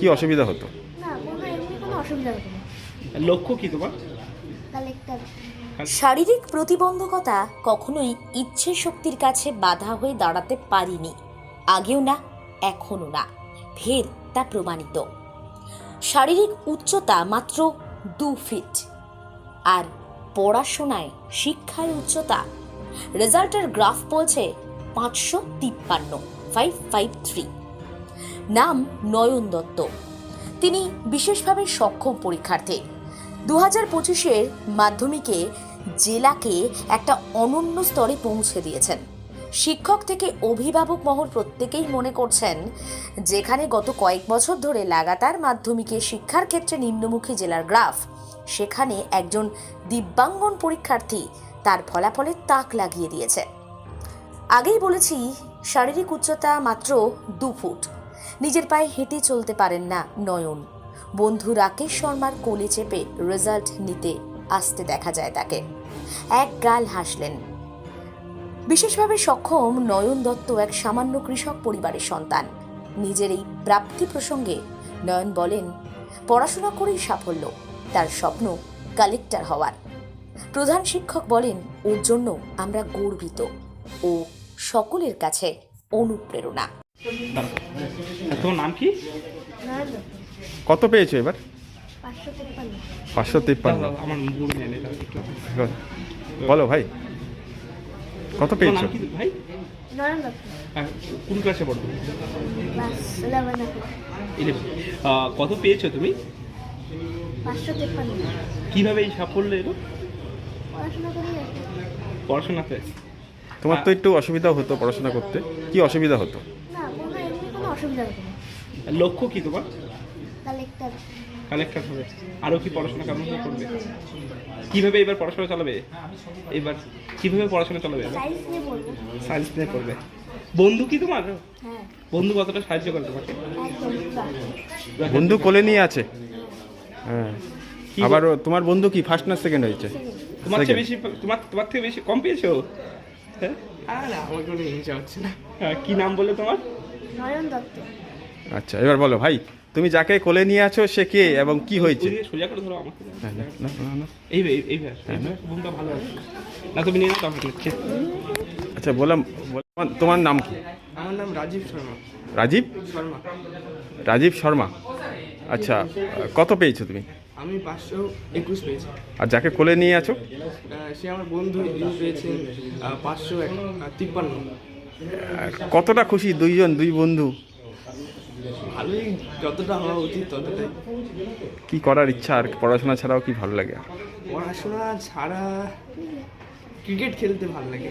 কি অসুবিধা হতো? না কোনো এমনি কোনো অসুবিধা হতো না। লক্ষ্য কি তোমার? শারীরিক প্রতিবন্ধকতা কখনোই ইচ্ছে শক্তির কাছে বাধা হয়ে দাঁড়াতে পারিনি। আগেও না এখনও না। ফের তা প্রমাণিত। শারীরিক উচ্চতা মাত্র দু ফিট আর পড়াশোনায় শিক্ষার উচ্চতা। রেজাল্টের গ্রাফ বলছে পাঁচশো তিপ্পান্ন ফাইভ ফাইভ থ্রি নাম নয়ন দত্ত। তিনি বিশেষভাবে সক্ষম পরীক্ষার্থী। দু হাজার পঁচিশের মাধ্যমিকে জেলাকে একটা অনন্য স্তরে পৌঁছে দিয়েছেন। শিক্ষক থেকে অভিভাবক মহল প্রত্যেকেই মনে করছেন, যেখানে গত কয়েক বছর ধরে লাগাতার মাধ্যমিকে শিক্ষার ক্ষেত্রে নিম্নমুখী জেলার গ্রাফ, সেখানে একজন দিব্যাঙ্গন পরীক্ষার্থী তার ফলাফলে তাক লাগিয়ে দিয়েছে। আগেই বলেছি, শারীরিক উচ্চতা মাত্র দু ফুট। নিজের পায়ে হেঁটে চলতে পারেন না নয়ন। বন্ধু রাকেশ শর্মার কোলে চেপে রেজাল্ট নিতে আসতে দেখা যায় তাকে। এক গাল হাসলেন। বিশেষভাবে সক্ষম নয়ন দত্ত এক সামান্য কৃষক পরিবারের সন্তান। নিজের এই প্রাপ্তি প্রসঙ্গে নয়ন বলেন, পড়াশোনা করেই সাফল্য, তার স্বপ্ন কালেক্টর হওয়ার। প্রধান শিক্ষক বলেন, ওর জন্য আমরা গর্বিত। ও সকলের কাছে অনুপ্রেরণা। তোমার নাম কি? কত পেয়েছ এবার? পাঁচশো তেপ্পান্ন। বলো ভাই। কত পেয়েছ? ভাই? হ্যাঁ, কোন ক্লাসে পড়ো কত পেয়েছ তুমি? কীভাবে এই সাফল্য এলো। পড়াশোনাতে। তোমার তো একটু অসুবিধা হতো পড়াশোনা করতে। কি অসুবিধা হতো? অসুবিধা না। লক্ষ্য কি তোমার? কালেক্টর কালেক্টর হবে। আরও কি পড়াশোনা কেমন করে করবে? কীভাবে এবার পড়াশোনা চালাবে? এবার কীভাবে পড়াশোনা চালাবে? এবার সায়েন্স নিয়ে পড়ব। সায়েন্স নিয়ে করবে বন্ধু কি তোমার? হ্যাঁ। বন্ধু কতটা সাহায্য করে তোমাকে? বন্ধু কোলে নিয়ে আছে। হ্যাঁ। আবার তোমার বন্ধু কি ফার্স্ট না সেকেন্ড হয়েছে? তোমার চেয়ে Second. বেশি তোমার তোমার থেকে বেশি কম পেয়েছ? হ্যাঁ? আর হিংসা হচ্ছে না। হ্যাঁ, কি নাম বলে তোমার? নয়ন দত্ত। আচ্ছা এবার বলো ভাই তুমি যাকে কোলে নিয়ে আছো সে কে এবং কি হয়েছে? সোজা করে ধরো আমাকে। হ্যাঁ, না, না, না, না। এই এই এই ঘুমটা ভালো আছে। না তুমি নিয়ে নাও তো আমাকে ঠিক আচ্ছা বললাম তোমার নাম কি? আমার নাম রাজীব শর্মা। রাজীব? শর্মা। রাজীব শর্মা। আচ্ছা কত পেয়েছ তুমি? আমি পাঁচশো একুশ পেয়েছি। আর যাকে কোলে নিয়ে আছো? সে আমার বন্ধু আহ, পাঁচশো তিপ্পান্ন। কতটা খুশি দুইজন দুই বন্ধু? ভালোই যতটা হওয়া উচিত ততটাই। কি করার ইচ্ছা আর পড়াশোনা ছাড়াও কি ভালো লাগে? পড়াশোনা ছাড়া ক্রিকেট খেলতে ভালো লাগে।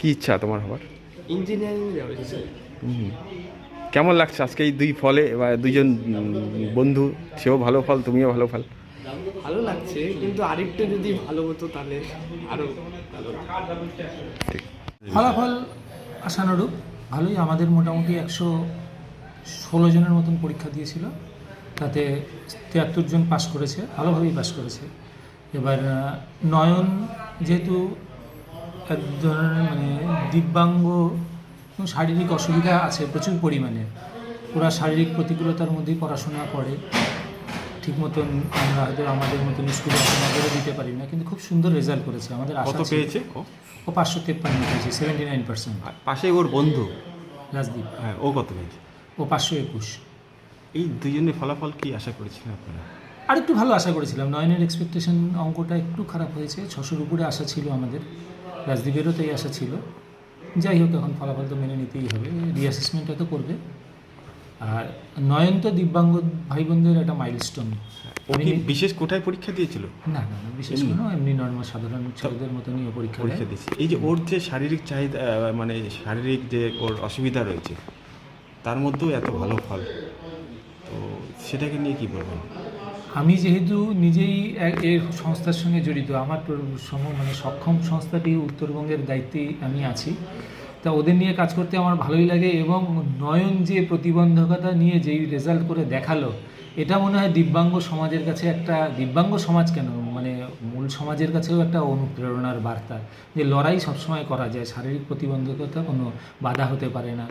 কি ইচ্ছা তোমার হবার ইঞ্জিনিয়ারিং যাবে কেমন লাগছে আজকে এই দুই ফলে? বা দুইজন বন্ধু সেও ভালো ফল তুমিও ভালো ফল। ভালো লাগছে কিন্তু আরেকটু যদি ভালো হতো তাহলে আরও ভালো ফলাফল আশানুরূপ ভালোই আমাদের মোটামুটি একশো ষোলো জনের মতন পরীক্ষা দিয়েছিল। তাতে তিয়াত্তর জন পাশ করেছে, ভালোভাবেই পাশ করেছে। এবার নয়ন যেহেতু এক ধরনের মানে দিব্যাঙ্গ শারীরিক অসুবিধা আছে প্রচুর পরিমাণে, ওরা শারীরিক প্রতিকূলতার মধ্যেই পড়াশোনা করে। ঠিক মতন আমরা হয়তো আমাদের মতন স্কুলে নজরে দিতে পারি না কিন্তু খুব সুন্দর রেজাল্ট করেছে আমাদের আশা কত পেয়েছে? ও? পাঁচশো তেপ্পান্ন পেয়েছে সেভেন্টি নাইন পার্সেন্ট আর পাশে ওর বন্ধু? রাজদীপ। হ্যাঁ ও কত পেয়েছে? ও পাঁচশো একুশ। এই দুজনের ফলাফল কি আশা করেছিলেন আপনারা? আর একটু ভালো আশা করেছিলাম নয়নের এক্সপেকটেশন অঙ্কটা একটু খারাপ হয়েছে ছশোর উপরে আশা ছিল আমাদের রাজদীপেরও তাই আশা ছিল। যাই হোক এখন ফলাফল তো মেনে নিতেই হবে রিঅ্যাসেসমেন্টটা তো করবে। আর নয়ন তো দিব্যাঙ্গ ভাই বোনদের একটা মাইলস্টোন ও কি বিশেষ কোঠায় পরীক্ষা দিয়েছিল? না না না, বিশেষ কোনো এমনি নর্মাল সাধারণ ছেলেদের মতনই ও পরীক্ষা দেয়। পরীক্ষা দিয়েছে। এই যে ওর যে শারীরিক চাহিদা আহ, মানে শারীরিক যে ওর অসুবিধা রয়েছে তার মধ্যেও এত ভালো ফল। তো সেটাকে নিয়ে কি বলবেন? আমি যেহেতু নিজেই এ- এর সংস্থার সঙ্গে জড়িত আমার সম মানে সক্ষম সংস্থাটি উত্তরবঙ্গের দায়িত্বেই আমি আছি। তা ওদের নিয়ে কাজ করতে আমার ভালোই লাগে এবং নয়ন যে প্রতিবন্ধকতা নিয়ে যেই রেজাল্ট করে দেখাল এটা মনে হয় দিব্যাঙ্গ সমাজের কাছে একটা দিব্যাঙ্গ সমাজ কেন? মানে মূল সমাজের কাছেও একটা অনুপ্রেরণার বার্তা যে লড়াই সবসময় করা যায় শারীরিক প্রতিবন্ধকতা কোনো বাধা হতে পারে না।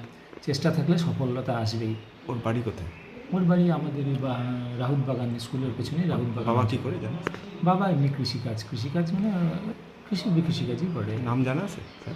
চেষ্টা থাকলে সফলতা আসবেই। ওর বাড়ি কোথায়? ওর বাড়ি আমাদের রাহুল বাগান স্কুলের পেছনে রাহুল বাগান বাবা কি করে জানো? বাবা এমনি কৃষিকাজ কৃষিকাজ মানে কৃষি কৃষিকাজই করে। নাম জানা আছে? স্যার